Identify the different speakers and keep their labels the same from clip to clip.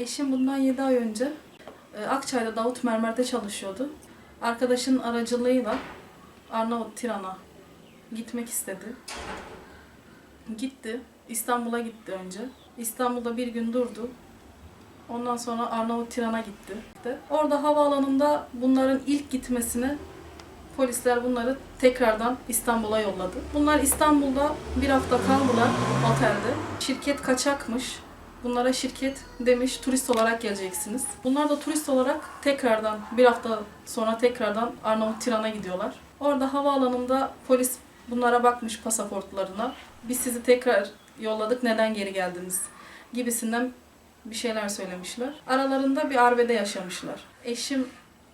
Speaker 1: Eşim bundan 7 ay önce e, Akçay'da Davut Mermer'de çalışıyordu. Arkadaşının aracılığıyla Arnavut Tiran'a gitmek istedi. Gitti. İstanbul'a gitti önce. İstanbul'da bir gün durdu. Ondan sonra Arnavut Tiran'a gitti. Orada havaalanında bunların ilk gitmesini polisler bunları tekrardan İstanbul'a yolladı. Bunlar İstanbul'da bir hafta kaldılar otelde. Şirket kaçakmış. Bunlara şirket demiş turist olarak geleceksiniz. Bunlar da turist olarak tekrardan bir hafta sonra tekrardan Arnavut Tiran'a gidiyorlar. Orada havaalanında polis bunlara bakmış pasaportlarına. Biz sizi tekrar yolladık neden geri geldiniz gibisinden bir şeyler söylemişler. Aralarında bir arbede yaşamışlar. Eşim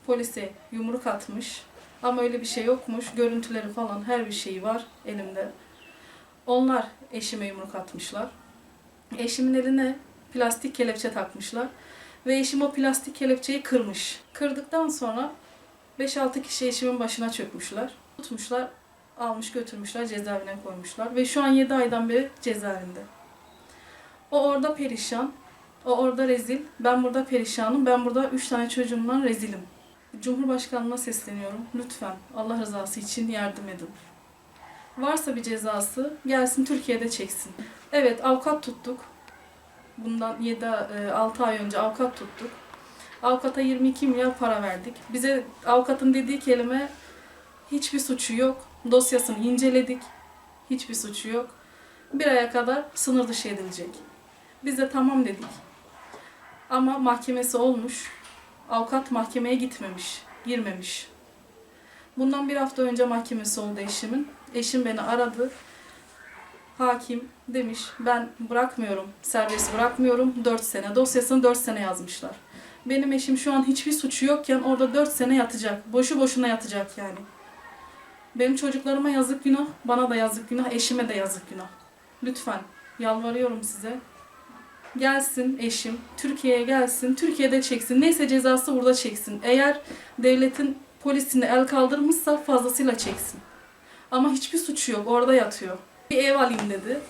Speaker 1: polise yumruk atmış ama öyle bir şey yokmuş. Görüntüleri falan her bir şeyi var elimde. Onlar eşime yumruk atmışlar. Eşimin eline plastik kelepçe takmışlar. Ve eşim o plastik kelepçeyi kırmış. Kırdıktan sonra 5-6 kişi eşimin başına çökmüşler. Tutmuşlar, almış götürmüşler, cezaevine koymuşlar. Ve şu an 7 aydan beri cezaevinde. O orada perişan, o orada rezil, ben burada perişanım, ben burada 3 tane çocuğumla rezilim. Cumhurbaşkanlığına sesleniyorum. Lütfen Allah rızası için yardım edin. Varsa bir cezası gelsin Türkiye'de çeksin. Evet avukat tuttuk. Bundan 7-6 ay önce avukat tuttuk. Avukata 22 milyar para verdik. Bize avukatın dediği kelime hiçbir suçu yok. Dosyasını inceledik. Hiçbir suçu yok. Bir aya kadar sınır dışı edilecek. Biz de tamam dedik. Ama mahkemesi olmuş. Avukat mahkemeye gitmemiş, girmemiş. Bundan bir hafta önce mahkemesi oldu eşimin. Eşim beni aradı. Hakim demiş ben bırakmıyorum, serbest bırakmıyorum. 4 sene. Dosyasını 4 sene yazmışlar. Benim eşim şu an hiçbir suçu yokken orada 4 sene yatacak. Boşu boşuna yatacak yani. Benim çocuklarıma yazık günah, bana da yazık günah, eşime de yazık günah. Lütfen yalvarıyorum size. Gelsin eşim, Türkiye'ye gelsin, Türkiye'de çeksin. Neyse cezası burada çeksin. Eğer devletin polisine el kaldırmışsa fazlasıyla çeksin. Ama hiçbir suçu yok, orada yatıyor. Bir ev alayım dedi.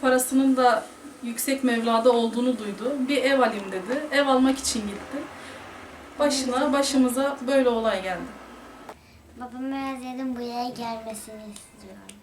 Speaker 1: Parasının da yüksek mevlada olduğunu duydu. Bir ev alayım dedi. Ev almak için gitti. Başına, başımıza böyle olay geldi.
Speaker 2: Babamı özledim buraya gelmesini istiyorum.